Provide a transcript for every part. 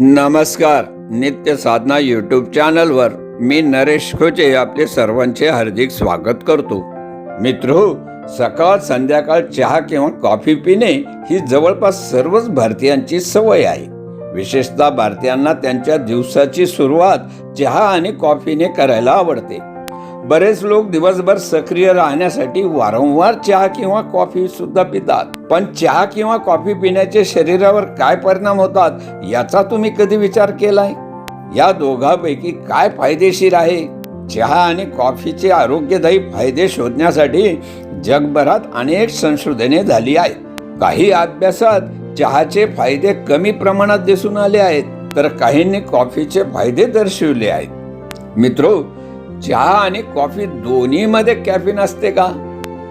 नमस्कार नित्य साधना यूट्यूब चॅनलवर मी नरेश खोचे आपले सर्वांचे हार्दिक स्वागत करतो. मित्रो सकाळ संध्याकाळ चहा किंवा कॉफी पिणे ही जवळपास सर्वच भारतीयांची सवय आहे. विशेषतः भारतीयांना त्यांच्या दिवसाची सुरुवात चहा आणि कॉफीने करायला आवडते. बरेच लोक दिवसभर सक्रिय राहण्यासाठी वारंवार चहा किंवा कॉफी सुद्धा पितात. पण चहा किंवा कॉफी पिण्याचे शरीरावर काय परिणाम होतात याचा तुम्ही कधी विचार केलाय? या दोघांपैकी काय फायदेशीर आहे? चहा आणि कॉफीचे आरोग्यदायी फायदे शोधण्यासाठी जगभरात अनेक संशोधने झाली आहेत. काही अभ्यासात चहाचे फायदे कमी प्रमाणात दिसून आले आहेत तर काहींनी कॉफीचे फायदे दर्शविले आहेत. मित्रो चहा आणि कॉफी दोन्हीमध्ये कॅफिन असते का?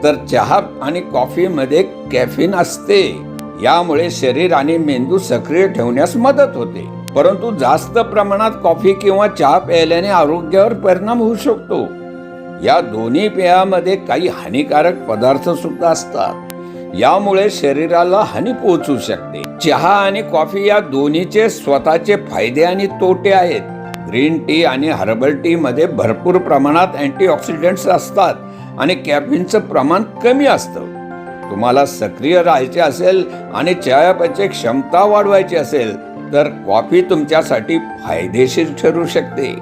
तर चहा आणि कॉफीमध्ये कॅफिन असते. यामुळे शरीर आणि मेंदू सक्रिय ठेवण्यास मदत होते. परंतु जास्त प्रमाणात कॉफी किंवा चहा प्यायल्याने आरोग्यावर परिणाम होऊ शकतो. या दोन्ही पेयामध्ये काही हानिकारक पदार्थ सुद्धा असतात. यामुळे शरीराला हानी पोहोचू शकते. चहा आणि कॉफी या दोन्हीचे स्वतःचे फायदे आणि तोटे आहेत. ग्रीन टी आणि हर्बल टीमध्ये भरपूर प्रमाणात अँटीऑक्सिडंट्स असतात आणि कॅफिनचं प्रमाण कमी असतं. तुम्हाला सक्रिय राहायचे असेल आणि चयापचय क्षमता वाढवायची असेल तर कॉफी तुमच्यासाठी फायदेशीर ठरू शकते.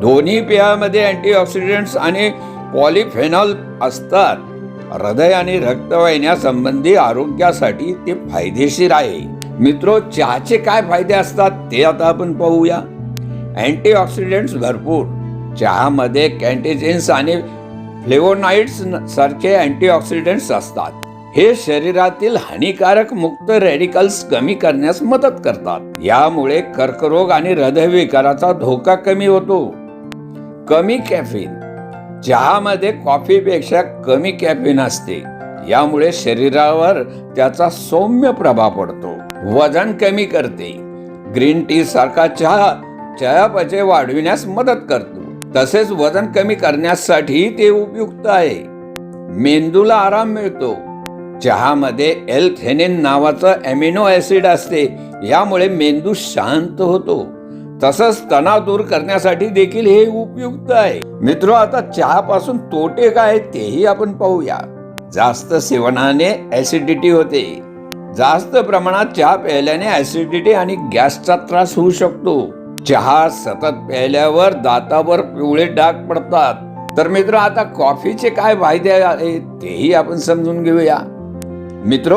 दोन्ही पेयामध्ये अँटीऑक्सिडंट्स आणि पॉलिफेनॉल असतात. हृदय आणि रक्तवाहिन्यासंबंधी आरोग्यासाठी ते फायदेशीर आहे. मित्रो चहाचे काय फायदे असतात ते आता आपण पाहूया. अँटीऑक्सिडंट्स भरपूर. चहामध्ये कॅन्टेजेन्स आणि फ्लेवोनाइड्स सारखे अँटीऑक्सिडंट्स असतात. हे शरीरातील हानिकारक मुक्त रेडिकल्स कमी करण्यास मदत करतात. यामुळे कर्करोग आणि हृदयविकाराचा धोका कमी होतो. कमी कॅफिन चहामध्ये कॉफीपेक्षा कमी कॅफिन असते. यामुळे शरीरावर त्याचा सौम्य प्रभाव पडतो. वजन कमी करते. ग्रीन टी सारखा चहा चयापचय वाढविण्यास मदत करतो. तसेच वजन कमी करण्यासाठी ते उपयुक्त आहे. मेंदूला आराम मिळतो. चहामध्ये एल नावाचं अमिनो ऍसिड असते. यामुळे मेंदू शांत होतो. तसंच तणाव दूर करण्यासाठी देखील हे उपयुक्त आहे. मित्र आता चहापासून तोटे काय तेही आपण पाहूया. जास्त सेवनाने ऍसिडिटी होते. जास्त प्रमाणात चहा प्यायल्याने ऍसिडिटी आणि गॅसचा त्रास होऊ शकतो. चहा सतत प्यायल्यावर दातावर पिवळे डाग पडतात. तर मित्र आता कॉफीचे काय फायदे आहेत तेही आपण समजून घेऊया. मित्र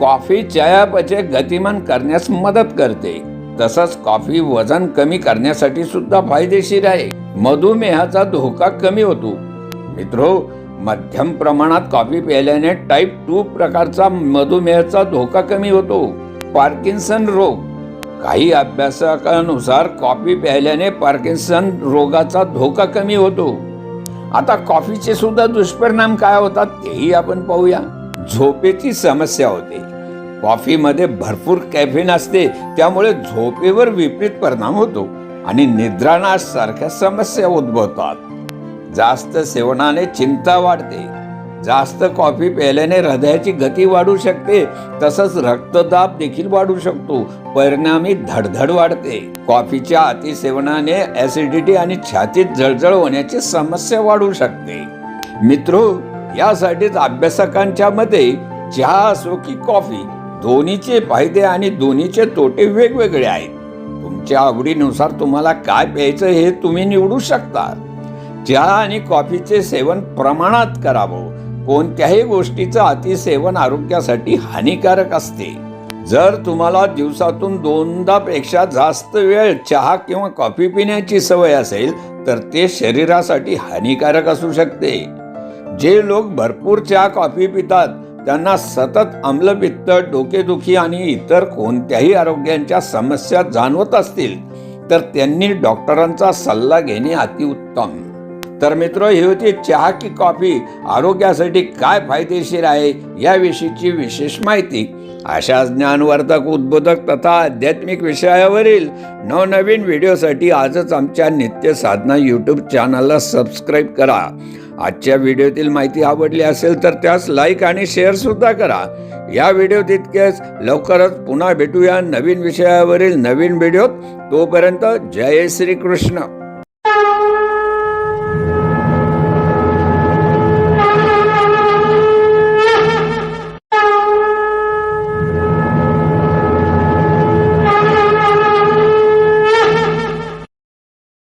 कॉफी चयापचय गतिमान करण्यास मदत करते. तसंच कॉफी वजन कमी करण्यासाठी सुद्धा फायदेशीर आहे. मधुमेहाचा धोका कमी होतो. मित्रो मध्यम प्रमाणात कॉफी प्यायल्याने टाईप टू प्रकारचा मधुमेहाचा धोका कमी होतो. पार्किन्सन रोग काही अभ्यासकानुसार कॉफी प्यायल्याने पार्किन्सन रोगाचा धोका कमी होतो. आता कॉफीचे सुद्धा दुष्परिणाम काय होतात तेही आपण पाहूया. झोपेची समस्या होते. कॉफीमध्ये भरपूर कॅफिन असते त्यामुळे झोपेवर विपरीत परिणाम होतो आणि निद्रानाश सारख्या समस्या उद्भवतात. जास्त सेवनाने चिंता वाढते. जास्त कॉफी प्यायल्याने हृदयाची गती वाढू शकते तसंच रक्तदाब देखील वाढू शकतो. परिणामी धडधड वाढते. कॉफीच्या अतिसेवनाने ऍसिडिटी आणि छातीत जळजळ होण्याची समस्या वाढू शकते. मित्रो यासाठीच अभ्यासकांच्या मते चहा असो की कॉफी दोन्हीचे फायदे आणि दोन्हीचे तोटे वेगवेगळे आहेत. तुमच्या आवडीनुसार तुम्हाला काय प्यायचं हे तुम्ही निवडू शकता. चहा आणि कॉफीचे सेवन प्रमाणात करावं. कोणत्याही गोष्टीचं अतिसेवन आरोग्यासाठी हानिकारक असते. जर तुम्हाला दिवसातून दोनदा पेक्षा जास्त वेळ चहा किंवा कॉफी पिण्याची सवय असेल तर ते शरीरासाठी हानिकारक असू शकते. जे लोक भरपूर चहा कॉफी पितात त्यांना सतत आम्लपित्त डोकेदुखी आणि इतर कोणत्याही आरोग्यांच्या समस्या जाणवत असतील तर त्यांनी डॉक्टरांचा सल्ला घेणे अतिउत्तम. तर मित्र ही होती चहा की कॉफी. आरोग्यासाठी काय फायदेशीर आहे याविषयीची विशेष माहिती. अशा ज्ञानवर्धक उद्बोधक तथा आध्यात्मिक विषयावरील नवनवीन व्हिडिओसाठी आजच आमच्या नित्य साधना यूट्यूब चॅनलला सबस्क्राईब करा. आजच्या व्हिडिओतील माहिती आवडली असेल तर त्यास लाईक आणि शेअर सुद्धा करा. या व्हिडिओ तितकेच. लवकरच पुन्हा भेटूया नवीन विषयावरील नवीन व्हिडिओत. तोपर्यंत जय श्री कृष्ण